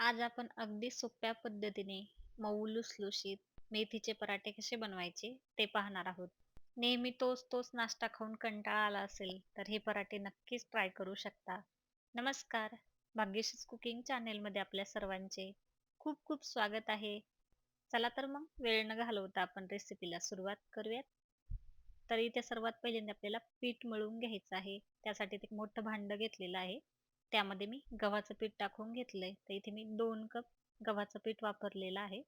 आज आपण अगदी सोप्या पद्धतीने मऊ लुसलुशीत मेथीचे पराठे कसे बनवायचे ते पाहणार आहोत. नेहमी तोच तोच नाश्ता खाऊन कंटाळा आला असेल तर हे पराठे नक्कीच ट्राय करू शकता. नमस्कार. भाग्यशीच कुकिंग चॅनेलमध्ये आपल्या सर्वांचे खूप खूप स्वागत आहे. चला तर मग वेळ न घालवता आपण रेसिपीला सुरुवात करूयात. तर इथे सर्वात पहिल्यांदा आपल्याला पीठ मळून घ्यायचं आहे. त्यासाठी ते मोठं भांडं घेतलेलं आहे. त्यामध्ये मी गव्हाचं पीठ टाकून घेतलंय. तर इथे मी दोन कप गव्हाचं पीठ वापरलेलं आहे.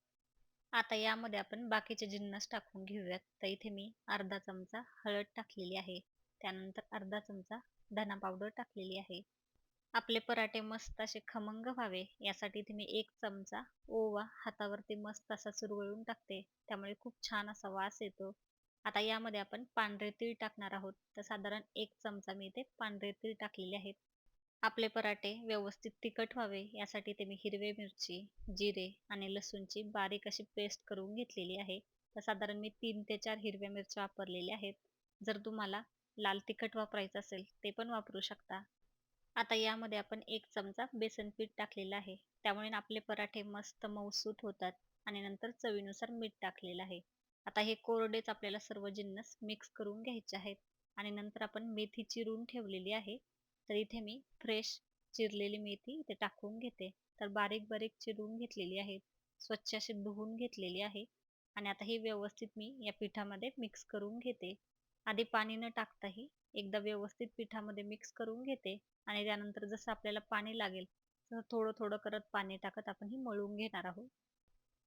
आता यामध्ये आपण बाकीचे जिन्नस टाकून घेऊयात. तर इथे मी अर्धा चमचा हळद टाकलेली आहे. त्यानंतर अर्धा चमचा धना पावडर टाकलेली आहे. आपले पराठे मस्त असे खमंग व्हावे. यासाठी इथे मी एक चमचा ओवा हातावरती मस्त असा सुरवळून टाकते. त्यामुळे खूप छान असा वास येतो. आता यामध्ये आपण पांढरे तीळ टाकणार आहोत. तर साधारण एक चमचा मी इथे पांढरे तीळ टाकलेले आहेत. आपले पराठे व्यवस्थित तिखट व्हावे यासाठी ते मी हिरवे मिरची जिरे आणि लसूणची बारीक अशी पेस्ट करून घेतलेली आहे. तर साधारण मी तीन ते चार हिरव्या मिरच्या वापरलेल्या आहेत. जर तुम्हाला लाल तिखट वापरायचं असेल ते पण वापरू शकता. आता यामध्ये आपण एक चमचा बेसन पीठ टाकलेलं आहे. त्यामुळे आपले पराठे मस्त मऊसूत होतात आणि नंतर चवीनुसार मीठ टाकलेलं आहे. आता हे कोरडेच आपल्याला सर्व जिन्नस मिक्स करून घ्यायचे आहेत. आणि नंतर आपण मेथी चिरून ठेवलेली आहे. तर इथे मी फ्रेश चिरलेली मेथी इथे टाकून घेते. तर बारीक बारीक चिरून घेतलेली आहे. स्वच्छ अशी धुवून घेतलेली आहे. आणि आता ही व्यवस्थित मी या पिठामध्ये मिक्स करून घेते. आधी पाणी न टाकताही एकदा व्यवस्थित पिठामध्ये मिक्स करून घेते. आणि त्यानंतर जसं आपल्याला पाणी लागेल तसं थोडं थोडं करत पाणी टाकत आपण ही मळून घेणार आहोत.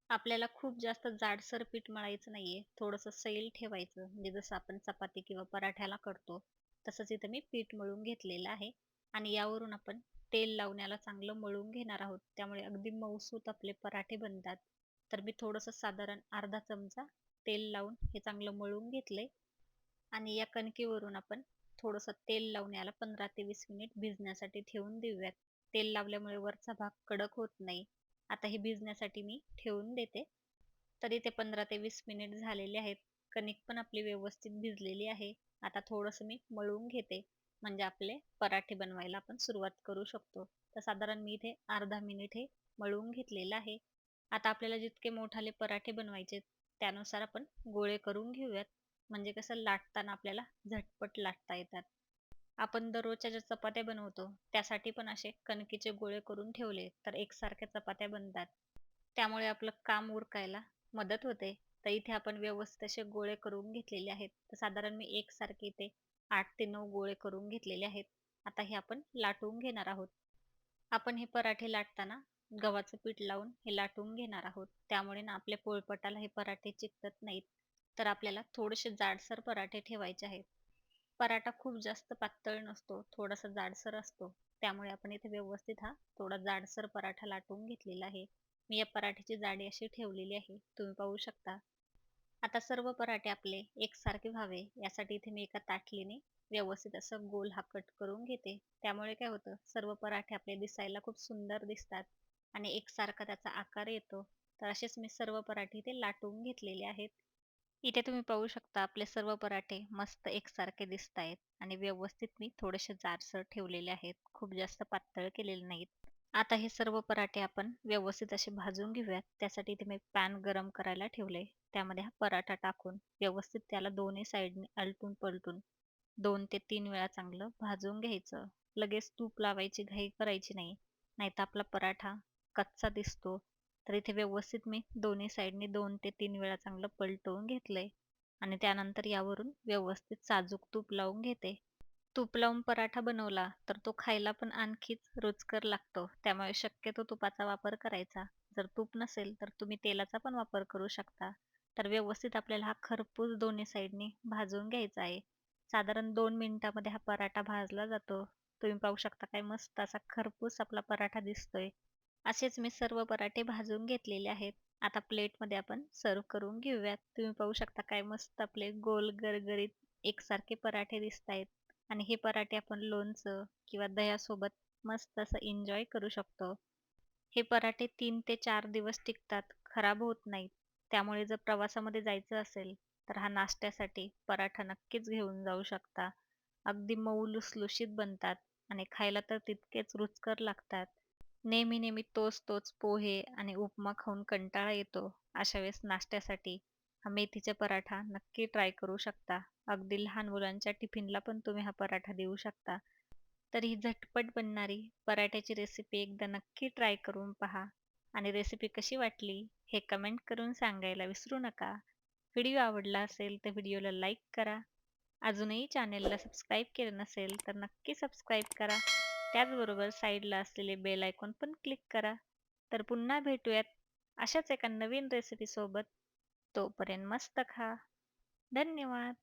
आपल्याला खूप जास्त जाडसर पीठ मळायचं नाहीये. थोडंसं सैल ठेवायचं. म्हणजे जसं आपण चपाती किंवा पराठ्याला करतो तसंच इथं मी पीठ मळून घेतलेलं आहे. आणि यावरून आपण तेल लावण्याला चांगलं मळून घेणार आहोत. त्यामुळे अगदी मऊसूत आपले पराठे बनतात. तर मी थोडंसं साधारण अर्धा चमचा तेल लावून हे चांगलं मळून घेतलंय. आणि या कणकेवरून आपण थोडंसं तेल लावून याला पंधरा ते वीस मिनिट भिजण्यासाठी ठेवून देऊयात. तेल लावल्यामुळे वरचा भाग कडक होत नाही. आता हे भिजण्यासाठी मी ठेवून देते. तरी ते पंधरा ते वीस मिनिट झालेले आहेत. कणिक पण आपली व्यवस्थित भिजलेली आहे. आता थोडंसं मी मळून घेते. म्हणजे आपले पराठे बनवायला आपण सुरुवात करू शकतो. तर साधारण मी इथे अर्धा मिनिट हे मळून घेतलेलं आहे. आता आपल्याला जितके मोठाले पराठे बनवायचे त्यानुसार आपण गोळे करून घेऊयात. म्हणजे कसं लाटताना आपल्याला झटपट लाटता येतात. आपण दररोजच्या ज्या चपात्या बनवतो त्यासाठी पण असे कणकीचे गोळे करून ठेवले तर एकसारख्या चपात्या बनतात. त्यामुळे आपलं काम उरकायला मदत होते. तर इथे आपण व्यवस्थित असे गोळे करून घेतलेले आहेत. तर साधारण मी एकसारखे इथे आठ ते नऊ गोळे करून घेतलेले आहेत. आता हे आपण लाटून घेणार आहोत. आपण हे पराठे लाटताना गव्हाचं पीठ लावून हे लाटून घेणार आहोत. त्यामुळे ना आपल्या पोळपटाला हे पराठे चिकटत नाहीत. तर आपल्याला थोडेसे जाडसर पराठे ठेवायचे आहेत. पराठा खूप जास्त पातळ नसतो थोडासा जाडसर असतो. त्यामुळे आपण इथे व्यवस्थित हा थोडा जाडसर पराठा लाटून घेतलेला आहे. मी या पराठ्याची जाडी अशी ठेवलेली आहे. तुम्ही पाहू शकता. आता सर्व पराठे आपले एकसारखे व्हावे यासाठी इथे मी एका ताटलीने व्यवस्थित असं गोल हा कट करून घेते. त्यामुळे काय होतं सर्व पराठे आपले दिसायला खूप सुंदर दिसतात आणि एकसारखा त्याचा आकार येतो. तर असेच मी सर्व पराठे इथे लाटून घेतलेले आहेत. इथे तुम्ही पाहू शकता आपले सर्व पराठे मस्त एकसारखे दिसत आहेत आणि व्यवस्थित मी थोडेसे जाडसर ठेवलेले आहेत. खूप जास्त पातळ केलेले नाहीत. आता हे सर्व पराठे आपण व्यवस्थित असे भाजून घेऊयात. त्यासाठी इथे मी पॅन गरम करायला ठेवले. त्यामध्ये हा पराठा टाकून व्यवस्थित त्याला दोन्ही साईडने अलटून पलटून दोन ते तीन वेळा चांगलं भाजून घ्यायचं. लगेच तूप लावायची घाई करायची नाही. नाहीतर आपला पराठा कच्चा दिसतो. तर इथे व्यवस्थित मी दोन्ही साईडने दोन ते तीन वेळा चांगलं पलटवून घेतलंय. आणि त्यानंतर यावरून व्यवस्थित साजूक तूप लावून घेते. तूप लावून पराठा बनवला तर तो खायला पण आणखीच रुचकर लागतो. त्यामुळे शक्यतो तुपाचा वापर करायचा. जर तूप नसेल तर तुम्ही तेलाचा पण वापर करू शकता. तर व्यवस्थित आपल्याला हा खरपूस दोन्ही साईडने भाजून घ्यायचा आहे. साधारण दोन मिनिटामध्ये हा पराठा भाजला जातो. तुम्ही पाहू शकता काय मस्त असा खरपूस आपला पराठा दिसतोय. असेच मी सर्व पराठे भाजून घेतलेले आहेत. आता प्लेटमध्ये आपण सर्व करून घेऊयात. तुम्ही पाहू शकता काय मस्त आपले गोल गरगरीत एकसारखे पराठे दिसत आहेत आणि हे पराठे आपण लोणचं किंवा दह्यासोबत मस्त असं एन्जॉय करू शकतो. हे पराठे तीन ते चार दिवस टिकतात खराब होत नाहीत. त्यामुळे जर प्रवासामध्ये जायचं असेल तर हा नाश्त्यासाठी पराठा नक्कीच घेऊन जाऊ शकता. अगदी मऊ लुसलुशीत बनतात आणि खायला तर तितकेच रुचकर लागतात. नेहमी नेहमी तोच तोच पोहे आणि उपमा खाऊन कंटाळा येतो अशा वेळेस नाश्त्यासाठी मेथीचा पराठा नक्की ट्राय करू शकता. अगदी लहान मुलांच्या टिफिनला पण तुम्ही हा पराठा देऊ शकता. तर ही झटपट बनणारी पराठ्याची रेसिपी एकदा नक्की ट्राय करून पहा. आणि रेसिपी कशी वाटली हे कमेंट करून सांगायला विसरू नका. व्हिडिओ आवडला असेल तर व्हिडिओला लाईक करा. अजूनही चॅनेलला सबस्क्राईब केलं नसेल तर नक्की सबस्क्राईब करा. त्याचबरोबर साईडला असलेले बेल आयकॉन पण क्लिक करा. तर पुन्हा भेटूयात अशाच एका नवीन रेसिपीसोबत तोपर्यंत मस्त खा. धन्यवाद.